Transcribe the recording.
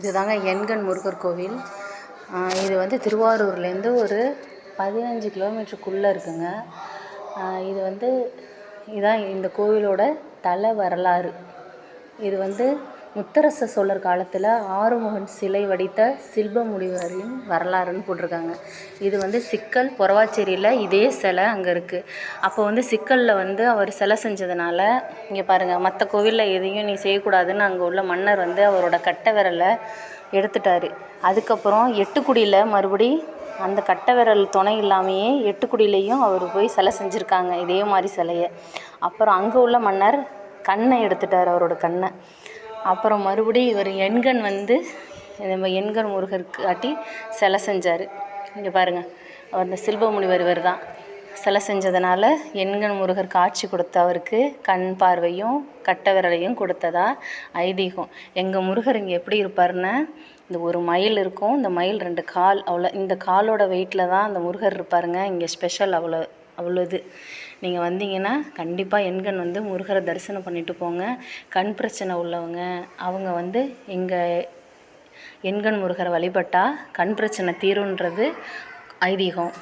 இதுதாங்க எண்கண் முருகர் கோவில். இது வந்து திருவாரூர்லேருந்து ஒரு பதினஞ்சு கிலோமீட்டருக்குள்ளே இருக்குங்க. இது வந்து இதான் இந்த கோவிலோட தல வரலாறு. இது வந்து முத்தரச சோழர் காலத்தில் ஆறுமுகன் சிலை வடித்த சில்பமுனிவரின் வரலாறுன்னு போட்டிருக்காங்க. இது வந்து சிக்கல் பொறவாச்சேரியில் இதே சிலை அங்கே இருக்குது அப்போ வந்து சிக்கலில் வந்து அவர் சிலை செஞ்சதுனால இங்கே பாருங்கள் மற்ற கோவிலில் எதையும் நீ செய்யக்கூடாதுன்னு அங்கே உள்ள மன்னர் வந்து அவரோட கட்டை விரலை எடுத்துட்டார். அதுக்கப்புறம் எட்டுக்குடியில் மறுபடி அந்த கட்டை விரல் துணை இல்லாமையே எட்டுக்குடியிலையும் அவர் போய் சிலை செஞ்சுருக்காங்க இதே மாதிரி சிலையை. அப்புறம் அங்கே உள்ள மன்னர் கண்ணை எடுத்துட்டார் அவரோட கண்ணை. அப்புறம் மறுபடி இவர் எண்கண் வந்து நம்ம எண்கண் முருகருக்கு காட்டி சிலை செஞ்சார். இங்கே பாருங்கள் அவர் இந்த சில்வ முனிவர் இவர் தான். சிலை செஞ்சதுனால எண்கண் முருகர் காட்சி கொடுத்த அவருக்கு கண் பார்வையும் கட்ட விரலையும் கொடுத்ததா ஐதீகம். எங்கள் முருகர் இங்கே எப்படி இருப்பாருன்னா இந்த ஒரு மயில் இருக்கும் இந்த மயில் ரெண்டு கால் அவ்வளோ இந்த காலோட வெயிட்டில் தான் அந்த முருகர் இருப்பாருங்க. இங்கே ஸ்பெஷல் அவ்வளோ அவ்வளோ இது நீங்கள் வந்தீங்கன்னா கண்டிப்பாக எண்கண் வந்து முருகரை தரிசனம் பண்ணிட்டு போங்க. கண் பிரச்சனை உள்ளவங்க அவங்க வந்து எங்கள் எண்கண் முருகரை வழிபட்டால் கண் பிரச்சனை தீருன்றது ஐதீகம்.